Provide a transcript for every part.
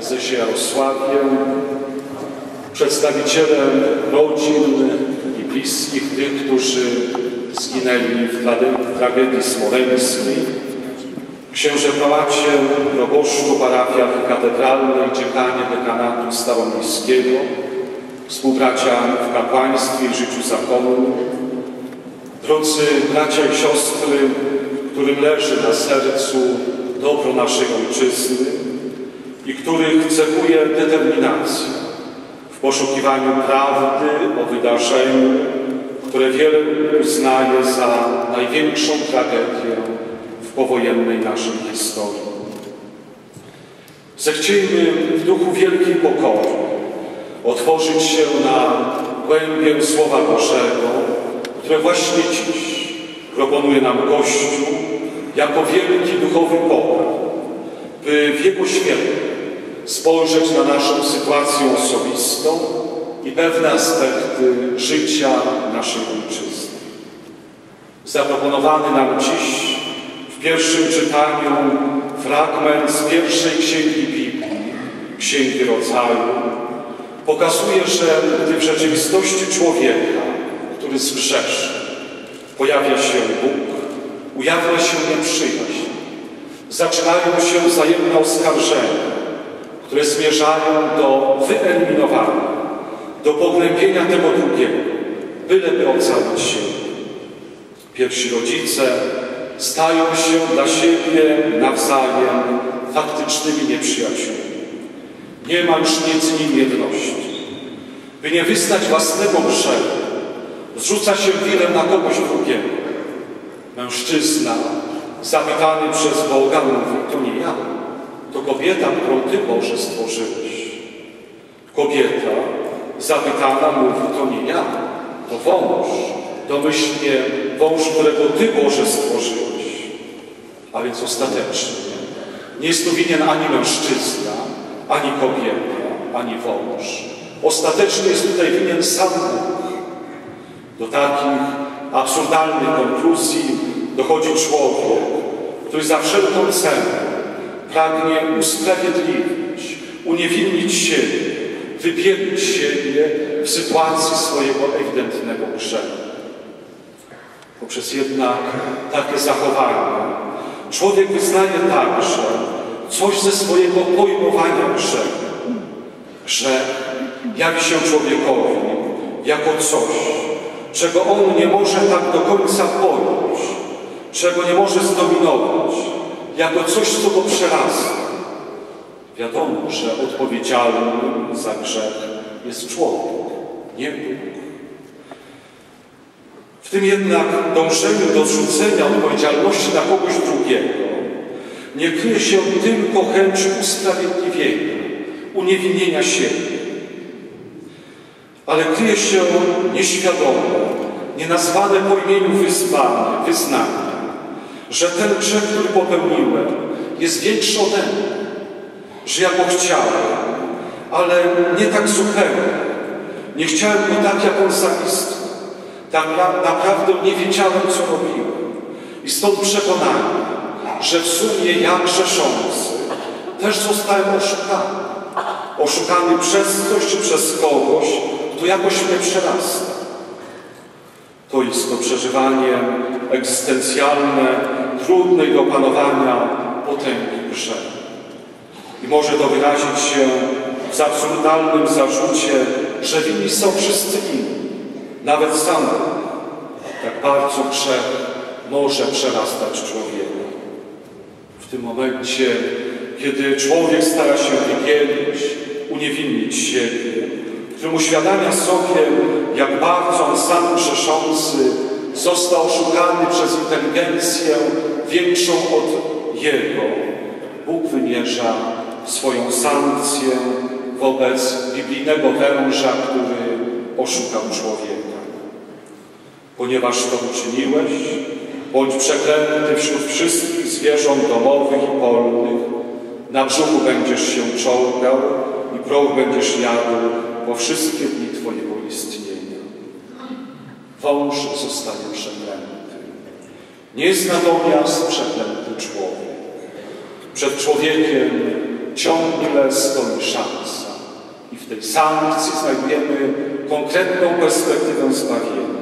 prezesie Jarosławie, przedstawiciele rodzin i bliskich tych, którzy zginęli w trage- tragedii smoleńskiej, księże prałacie, proboszczu parafiach katedralnej, dziekanie dekanatu staromiejskiego, współbracia w kapłaństwie i życiu zakonnym, drodzy bracia i siostry, którym leży na sercu dobro naszej Ojczyzny i których cechuje determinacja w poszukiwaniu prawdy o wydarzeniu, które wiele uznaje za największą tragedię w powojennej naszej historii. Zechciejmy w duchu wielkiej pokory otworzyć się na głębię Słowa Bożego, które właśnie dziś proponuje nam Kościół jako wielki duchowy pokój, by w Jego świetle spojrzeć na naszą sytuację osobistą i pewne aspekty życia naszej Ojczyzny. Zaproponowany nam dziś w pierwszym czytaniu fragment z pierwszej księgi Biblii, Księgi Rodzaju, pokazuje, że gdy w rzeczywistości człowieka, który zgrzeszy, pojawia się Bóg, ujawnia się nieprzyjaźń, zaczynają się wzajemne oskarżenia, które zmierzają do wyeliminowania, do pognębienia tego drugiego, byleby ocalić się. Pierwsi rodzice stają się dla siebie nawzajem faktycznymi nieprzyjaciółmi. Nie ma już między nimi jedności. By nie wystać własnego grzechu, zrzuca się wirem na kogoś drugiego. Mężczyzna zapytany przez Boga mówi, to nie ja, to kobieta, którą Ty Boże stworzyłeś. Kobieta zapytana mówi, to nie ja, to wąż, domyślnie wąż, którego Ty Boże stworzyłeś. A więc ostatecznie nie jest tu winien ani mężczyzna, ani kobieta, ani wąż. Ostatecznie jest tutaj winien sam Bóg. Do takich absurdalnych konkluzji dochodzi człowiek, który za wszelką cenę pragnie usprawiedliwić, uniewinnić siebie, wybielić siebie w sytuacji swojego ewidentnego grzechu. Poprzez jednak takie zachowanie człowiek wyznaje także coś ze swojego pojmowania grzechu. Grzech jawi się człowiekowi jako coś, czego on nie może tak do końca pojąć, czego nie może zdominować, jako coś, co go przerasta. Wiadomo, że odpowiedzialny za grzech jest człowiek, nie Bóg. W tym jednak dążeniu do zrzucenia odpowiedzialności na kogoś drugiego nie kryje się tylko chęć usprawiedliwienia, uniewinnienia siebie, ale kryje się nieświadome, nienazwane po imieniu wyzwanie, wyznanie, że ten grzech, który popełniłem, jest większy ode mnie, że ja go chciałem, ale nie tak zupełnie. Nie chciałem go tak, jak on. Tak naprawdę nie wiedziałem, co robiłem. I stąd przekonanie, że w sumie ja grzeszący też zostałem oszukany. Oszukany przez coś czy przez kogoś, kto jakoś mnie przerasta. To jest to przeżywanie egzystencjalne, trudne do opanowania potęgi grzechu. I może to wyrazić się w absurdalnym zarzucie, że winni są wszyscy inni, nawet sam Bóg. Tak bardzo grzech może przerastać człowieka. W tym momencie, kiedy człowiek stara się wygielić, uniewinnić siebie, którym uświadamia sobie, jak bardzo on sam grzeszący został oszukany przez inteligencję większą od jego, Bóg wymierza swoją sankcję wobec biblijnego węża, który oszukał człowieka. Ponieważ to uczyniłeś, bądź przeklęty wśród wszystkich zwierząt domowych i polnych, na brzuchu będziesz się czołgał i proch będziesz jadł po wszystkie dni Twojego istnienia. Wąż zostaje przeklęty. Nie jest natomiast przeklęty człowiek. Przed człowiekiem ciągle stoi szansa. I w tej sankcji znajdujemy konkretną perspektywę zbawienia.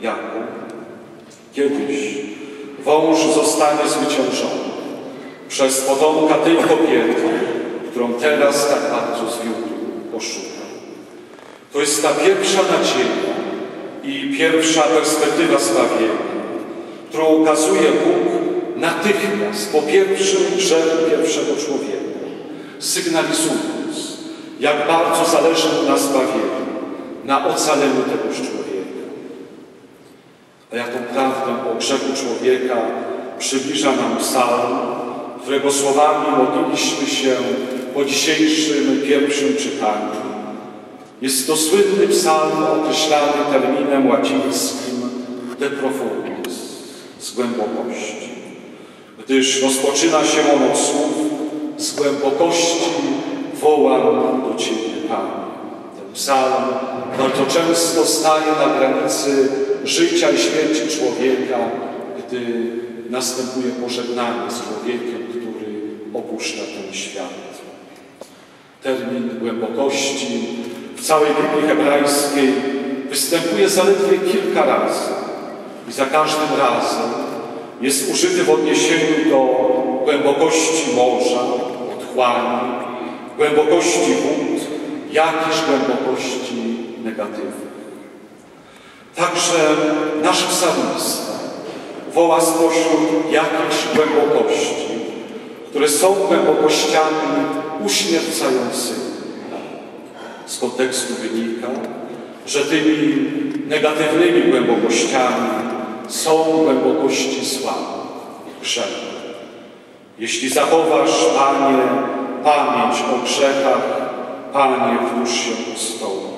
Jaką? Kiedyś wąż zostanie zwyciężony przez potomka tej kobiety, którą teraz tak bardzo zwiódł, poszukał. To jest ta pierwsza nadzieja i pierwsza perspektywa zbawienia, którą ukazuje Bóg natychmiast po pierwszym grzechu pierwszego człowieka, sygnalizując, jak bardzo zależy mu na zbawieniu, na ocaleniu tegoż człowieka. A jaką prawdę o grzechu człowieka przybliża nam psalm, którego słowami modliliśmy się po dzisiejszym pierwszym czytaniu. Jest to słynny psalm określany terminem łacińskim de profundis, z głębokości, gdyż rozpoczyna się on od słów z głębokości wołam do Ciebie, Panie. Ten psalm bardzo często staje na granicy życia i śmierci człowieka, gdy następuje pożegnanie z człowiekiem, który opuszcza ten świat. Termin głębokości w całej Biblii hebrajskiej występuje zaledwie kilka razy i za każdym razem jest użyty w odniesieniu do głębokości morza, otchłani, głębokości wód, jakiż głębokości negatywnych. Także nasz psalmista woła spośród jakichś głębokości, które są głębokościami uśmiercającymi. Z kontekstu wynika, że tymi negatywnymi głębokościami są głębokości zła, grzechu. Jeśli zachowasz, Panie, pamięć o grzechach, Panie, włóż się stołu.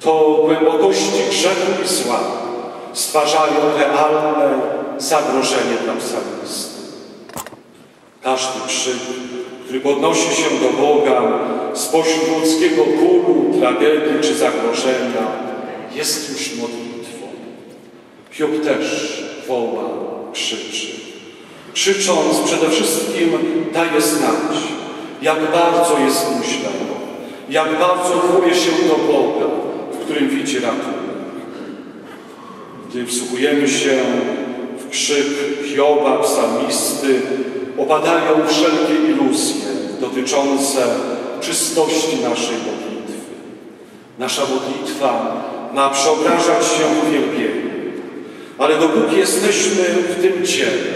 To głębokości grzechu i zła stwarzają realne zagrożenie dla psalmisty. Każdy krzyk, który podnosi się do Boga spośród ludzkiego bólu, tragedii czy zagrożenia, jest już modlitwą. Hiob też woła, krzyczy. Krzycząc przede wszystkim daje znać, jak bardzo jest mu źle, jak bardzo chuje się do Boga, w którym widzi ratunek. Gdy wsłuchujemy się w krzyk Hioba, psalmisty, opadają wszelkie iluzje dotyczące czystości naszej modlitwy. Nasza modlitwa ma przeobrażać się w uwielbieniu, ale dopóki jesteśmy w tym ciele,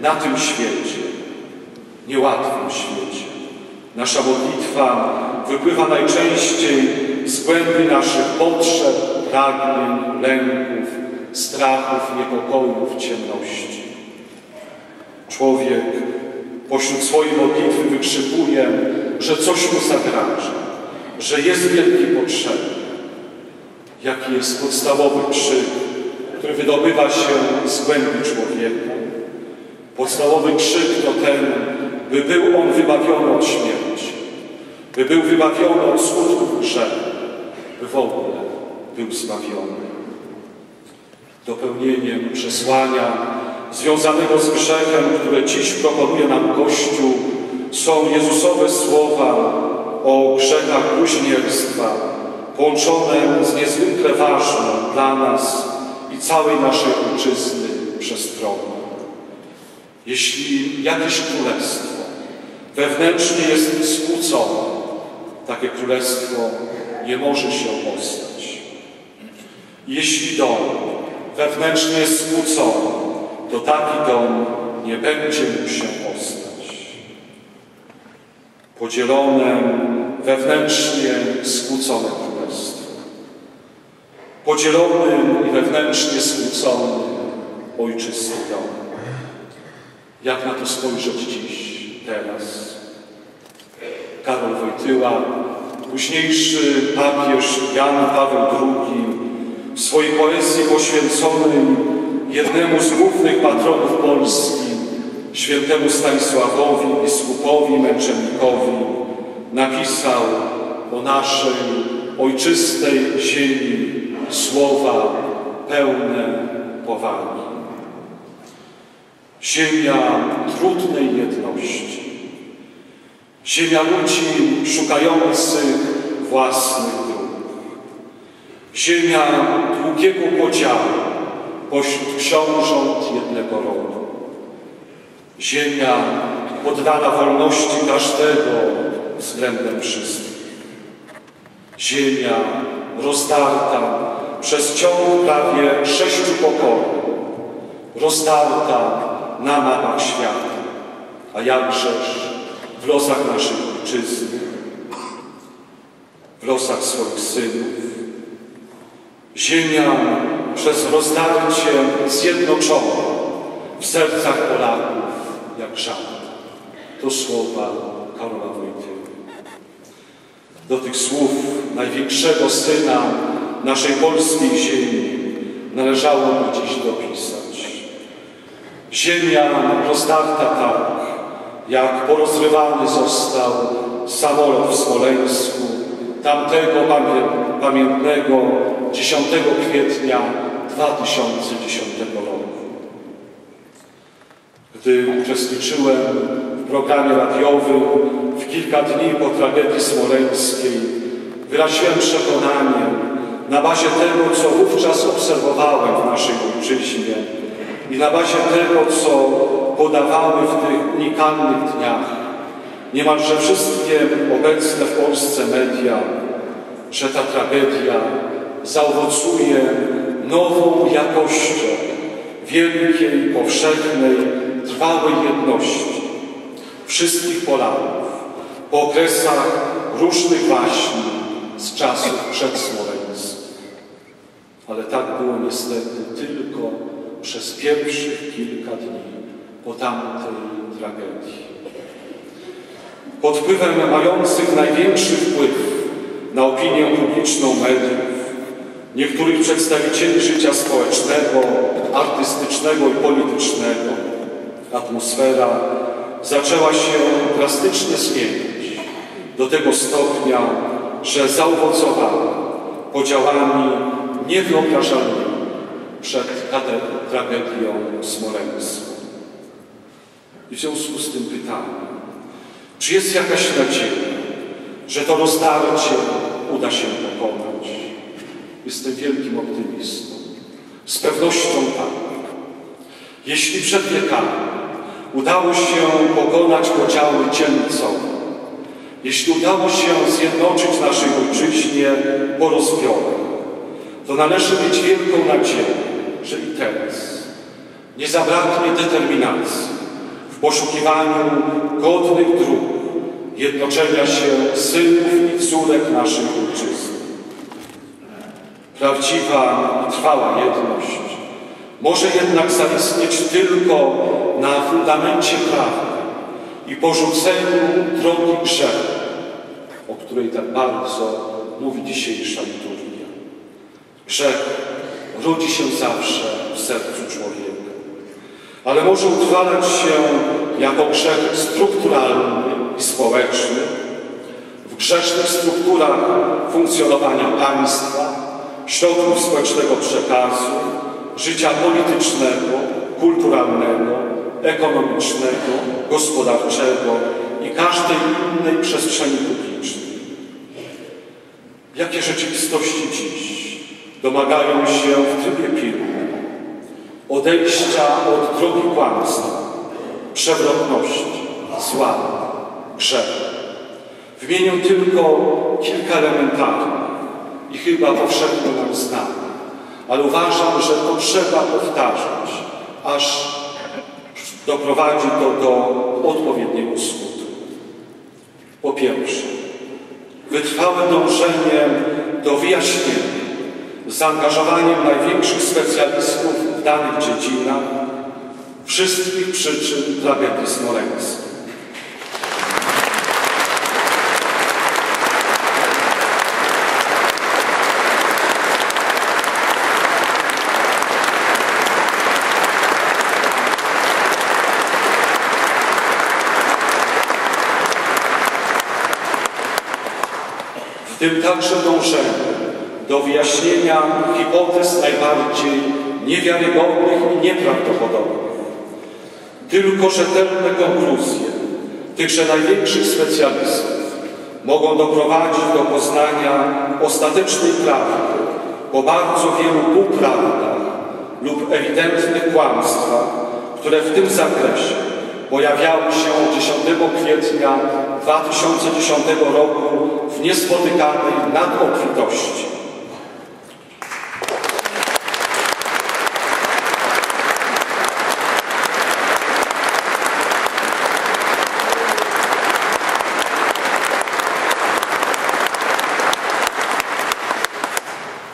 na tym świecie, niełatwym świecie, nasza modlitwa wypływa najczęściej z głębi naszych potrzeb, pragnień, lęków, strachów, niepokojów, ciemności. Człowiek pośród swojej modlitwy wykrzykuje, że coś mu zagraża, że jest wielki potrzebny. Jaki jest podstawowy krzyk, który wydobywa się z głębi człowieka? Podstawowy krzyk to ten, by był on wybawiony od śmierci, by był wybawiony od skutków grzechu, by w ogóle był zbawiony. Dopełnieniem przesłania związanego z grzechem, które dziś proponuje nam Kościół, są Jezusowe słowa o grzechach bluźnierstwa, połączone z niezwykle ważną dla nas i całej naszej ojczyzny przestrogą. Jeśli jakieś królestwo wewnętrznie jest skłócone, takie królestwo nie może się ostać. Jeśli dom wewnętrznie jest skłócony, to taki dom nie będzie mógł się ostać. Podzielone, wewnętrznie skłócone królestwo. Podzielony i wewnętrznie skłócony ojczysty dom. Jak na to spojrzeć dziś, teraz? Karol Wojtyła, późniejszy papież Jan Paweł II w swojej poezji poświęconej jednemu z głównych patronów Polski, świętemu Stanisławowi, biskupowi, męczennikowi, napisał o naszej ojczystej ziemi słowa pełne powagi. Ziemia trudnej jedności, Ziemia ludzi szukających własnych dróg. Ziemia długiego podziału pośród książąt jednego rodu. Ziemia poddana wolności każdego względem wszystkich. Ziemia rozdarta przez ciąg prawie sześciu pokoleń, rozdarta na mapach świata, a jakżeż w losach naszej ojczyzny, w losach swoich synów. Ziemia przez rozdarcie zjednoczona w sercach Polaków jak żadna. To słowa Karola Wojtyły. Do tych słów największego syna naszej polskiej ziemi należałoby dziś dopisać. Ziemia rozdarta tak, jak porozrywany został samolot w Smoleńsku tamtego pamiętnego 10 kwietnia 2010 roku. Gdy uczestniczyłem w programie radiowym w kilka dni po tragedii smoleńskiej, wyraziłem przekonanie na bazie tego, co wówczas obserwowałem w naszej ojczyźnie i na bazie tego, co podawały w tych unikalnych dniach niemalże wszystkie obecne w Polsce media, że ta tragedia zaowocuje nową jakością wielkiej, powszechnej, trwałej jedności wszystkich Polaków po okresach różnych waśni z czasów przedsmoleńskich. Ale tak było niestety tylko przez pierwszych kilka dni po tamtej tragedii. Pod wpływem mających największy wpływ na opinię publiczną mediów, niektórych przedstawicieli życia społecznego, artystycznego i politycznego, atmosfera zaczęła się drastycznie zmienić do tego stopnia, że zaowocowała podziałami niewyobrażalnymi przed tragedią smoleńską. I w związku z tym pytanie, czy jest jakaś nadzieja, że to rozdarcie uda się pokonać? Jestem wielkim optymistą. Z pewnością tak. Jeśli przed wiekami udało się pokonać podziały dzielnicowe, jeśli udało się zjednoczyć naszej ojczyźnie po rozbiorach, to należy mieć wielką nadzieję, że i teraz nie zabraknie determinacji w poszukiwaniu godnych dróg jednoczenia się synów i córek naszej ojczyzny. Prawdziwa i trwała jedność może jednak zaistnieć tylko na fundamencie prawdy i porzuceniu drogi grzechu, o której tak bardzo mówi dzisiejsza liturgia. Grzech rodzi się zawsze w sercu człowieka, ale może utrwalać się jako grzech strukturalny i społeczny, w grzesznych strukturach funkcjonowania państwa, środków społecznego przekazu, życia politycznego, kulturalnego, ekonomicznego, gospodarczego i każdej innej przestrzeni publicznej. Jakie rzeczywistości dziś domagają się w trybie pilnym odejścia od drogi kłamstwa, przewrotności, zła, grzechu. Wymienię tylko kilka elementarnych i chyba powszechnie nam znanych, ale uważam, że to trzeba powtarzać, aż doprowadzi to do odpowiedniego skutku. Po pierwsze, wytrwałe dążenie do wyjaśnienia z zaangażowaniem największych specjalistów w danych dziedzinach wszystkich przyczyn tragedii smoleńskiej. Tym także dążenie do wyjaśnienia hipotez najbardziej niewiarygodnych i nieprawdopodobnych. Tylko rzetelne konkluzje tychże największych specjalistów mogą doprowadzić do poznania ostatecznej prawdy po bardzo wielu półprawdach lub ewidentnych kłamstwach, które w tym zakresie pojawiały się 10 kwietnia 2010 roku w niespotykanej nadobfitości.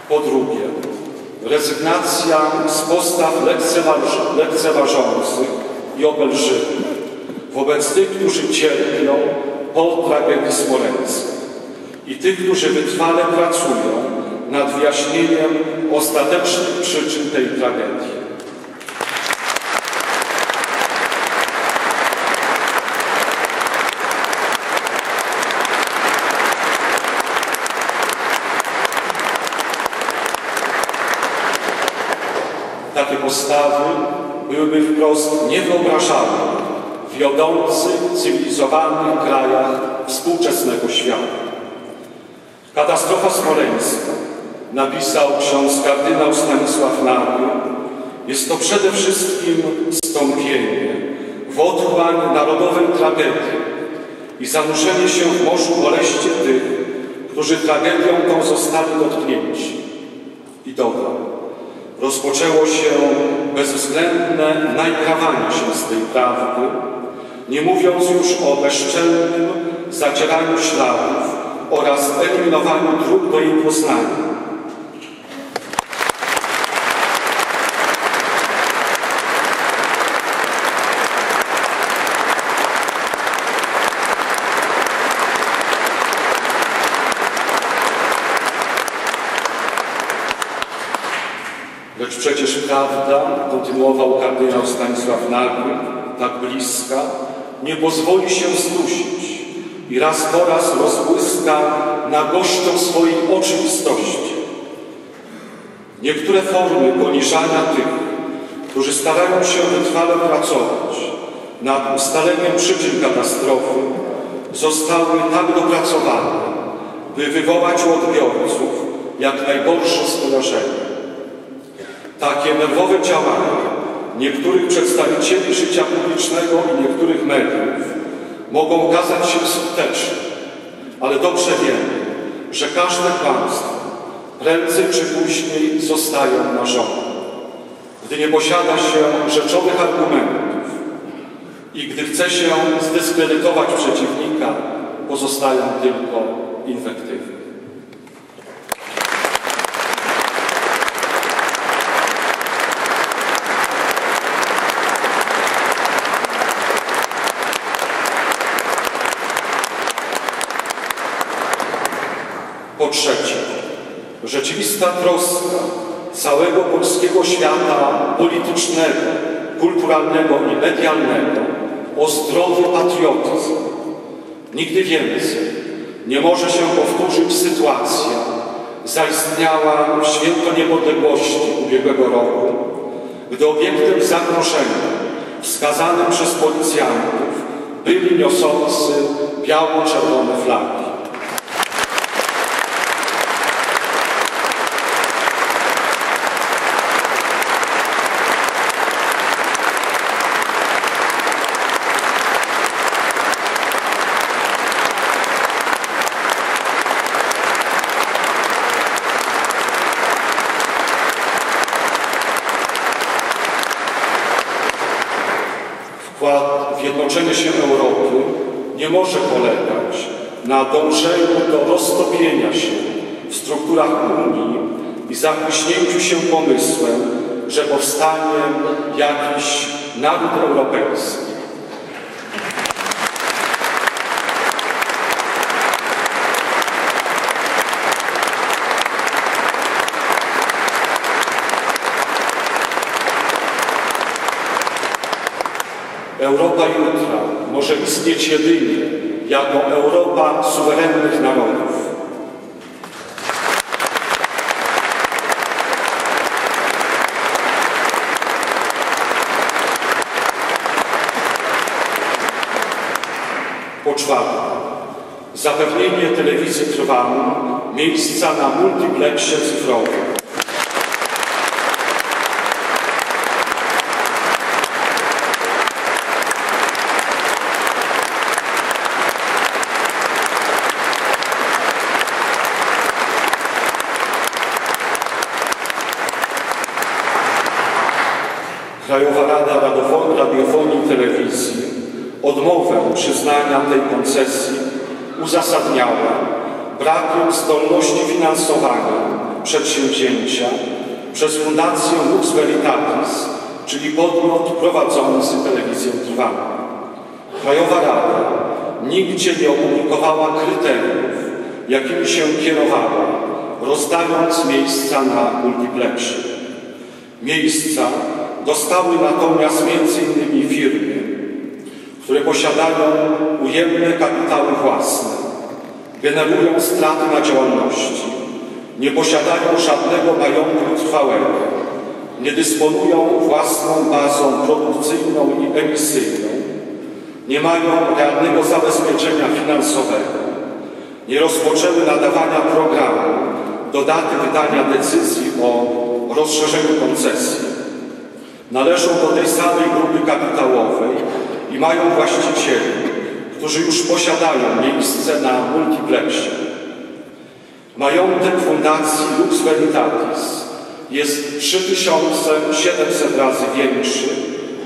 Po drugie, rezygnacja z postaw lekceważ lekceważących i obelżywych wobec tych, którzy cierpią po tragedii smoleńskiej i tych, którzy wytrwale pracują nad wyjaśnieniem ostatecznych przyczyn tej tragedii. Takie postawy byłyby wprost niewyobrażalne w wiodących, cywilizowanych krajach współczesnego świata. Katastrofa smoleńska, napisał ksiądz kardynał Stanisław Nagły, jest to przede wszystkim wstąpienie w otchłań narodowej tragedii i zanurzenie się w morzu boleści tych, którzy tragedią tą zostali dotknięci. I dodał, rozpoczęło się bezwzględne najprawanie się z tej prawdy, nie mówiąc już o bezczelnym zacieraniu śladów oraz eliminowaniu dróg do jej poznania. Lecz przecież prawda, kontynuował kardynał Stanisław Nagły, tak bliska, nie pozwoli się zdusić i raz po raz rozbłyska na gościom swojej oczywistości. Niektóre formy poniżania tych, którzy starają się wytrwale pracować nad ustaleniem przyczyn katastrofy, zostały tak dopracowane, by wywołać u odbiorców jak najgorsze skojarzenia. Takie nerwowe działania niektórych przedstawicieli życia publicznego i niektórych mogą okazać się skuteczne, ale dobrze wiemy, że każde kłamstwo prędzej czy później zostają obnażone. Gdy nie posiada się rzeczowych argumentów i gdy chce się zdyskredytować przeciwnika, pozostają tylko inwektywy. Po trzecie, rzeczywista troska całego polskiego świata politycznego, kulturalnego i medialnego o zdrowy patriotyzm. Nigdy więcej nie może się powtórzyć sytuacja zaistniała w święto niepodległości ubiegłego roku, gdy obiektem zagrożenia wskazanym przez policjantów byli niosący biało-czerwone flagi. Wkład w jednoczenie się Europy nie może polegać na dążeniu do roztopienia się w strukturach Unii i zachłyśnięciu się pomysłem, że powstanie jakiś naród europejski. Europa jutra może istnieć jedynie jako Europa suwerennych narodów. Po czwarte, zapewnienie telewizji trwałej miejsca na multiplexie cyfrowym. Krajowa Rada Radiofonii i Telewizji odmowę tej koncesji uzasadniała brakiem zdolności finansowania przedsięwzięcia przez Fundację Lux Veritatis, czyli podmiot prowadzący telewizję trwałą. Krajowa Rada nigdzie nie opublikowała kryteriów, jakimi się kierowała, rozdając miejsca na multiplexie. Miejsca dostały natomiast m.in. firmy, które posiadają ujemne kapitały własne, generują straty na działalności, nie posiadają żadnego majątku trwałego, nie dysponują własną bazą produkcyjną i emisyjną, nie mają realnego zabezpieczenia finansowego, nie rozpoczęły nadawania programu do daty wydania decyzji o rozszerzeniu koncesji, należą do tej samej grupy kapitałowej i mają właścicieli, którzy już posiadają miejsce na multiplexie. Majątek Fundacji Lux Veritatis jest 3700 razy większy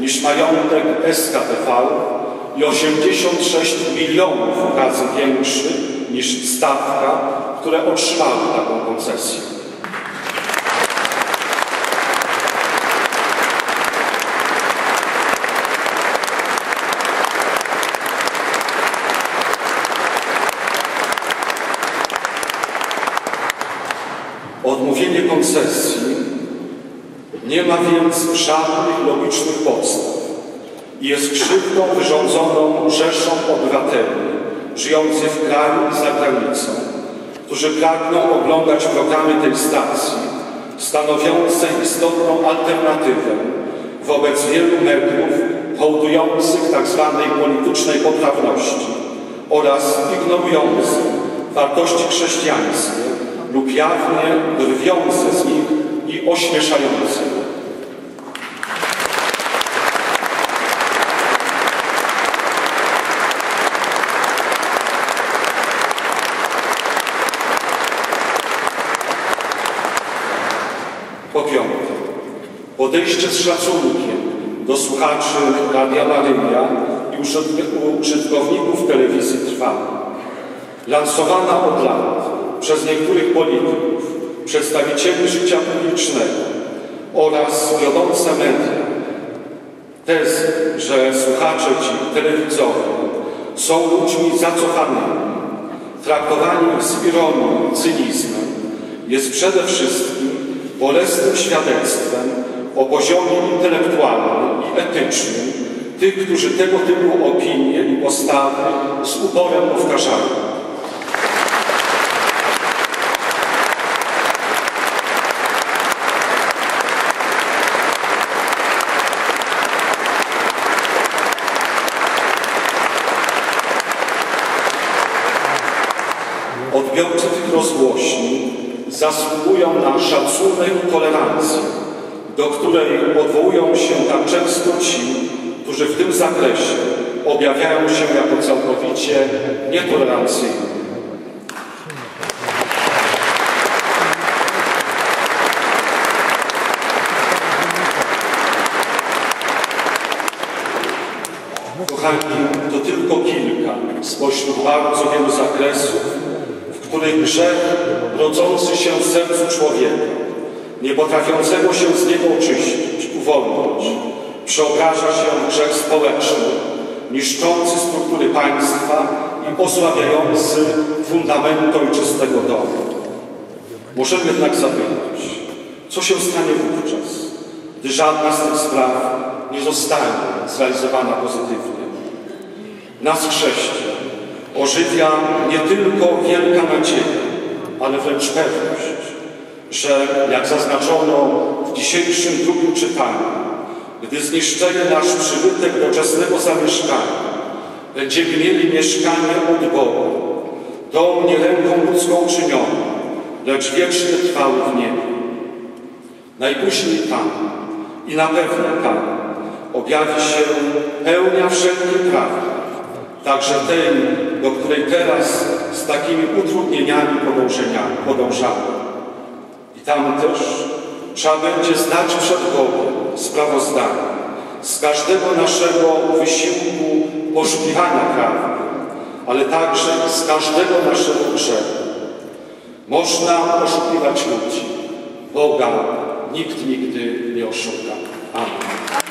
niż majątek SKTV i 86 milionów razy większy niż stawka, które otrzymały taką koncesję. Odmówienie koncesji nie ma więc żadnych logicznych podstaw jest krzywdą wyrządzoną rzeszom obywateli żyjących w kraju i za granicą, którzy pragną oglądać programy tej stacji, stanowiące istotną alternatywę wobec wielu mediów hołdujących tzw. Tak politycznej poprawności oraz ignorujących wartości chrześcijańskie lub jawnie drwiące z nich i ośmieszające. Po piąte, podejście z szacunkiem do słuchaczy Radia Maryja i użytkowników telewizji trwa. Lansowana od lat przez niektórych polityków, przedstawicieli życia publicznego oraz wiodące media tezy, że słuchacze ci telewizorów są ludźmi zacofanymi, traktowani z ironią cynizmem, jest przede wszystkim bolesnym świadectwem o poziomie intelektualnym i etycznym tych, którzy tego typu opinie i postawy z uporem powtarzają. Odbiorcy tych rozgłośni zasługują na szacunek i tolerancję, do której odwołują się tak często ci, którzy w tym zakresie objawiają się jako całkowicie nietolerancyjni. Kochani, to tylko kilka spośród bardzo wielu zakresów, których grzech rodzący się w sercu człowieka, nie potrafiącego się z niego oczyścić, uwolnić, przeobraża się w grzech społeczny, niszczący struktury państwa i osłabiający fundamenty ojczystego domu. Możemy jednak zapytać, co się stanie wówczas, gdy żadna z tych spraw nie zostanie zrealizowana pozytywnie. Nas chrześcijan ożywia nie tylko wielka nadzieja, ale wręcz pewność, że jak zaznaczono w dzisiejszym drugim czytaniu, gdy zniszczenie nasz przybytek doczesnego zamieszkania będziemy mieli mieszkanie od Boga, dom nie ręką ludzką czyniony, lecz wieczny trwały w niebie. Najpóźniej tam i na pewno tam objawi się pełnia wszelkiej prawdy, także tej, do której teraz z takimi utrudnieniami podążamy. Tam też trzeba będzie zdać przed Bogiem sprawozdanie z każdego naszego wysiłku poszukiwania prawdy, ale także z każdego naszego grzechu. Można oszukiwać ludzi, Boga nikt nigdy nie oszuka. Amen.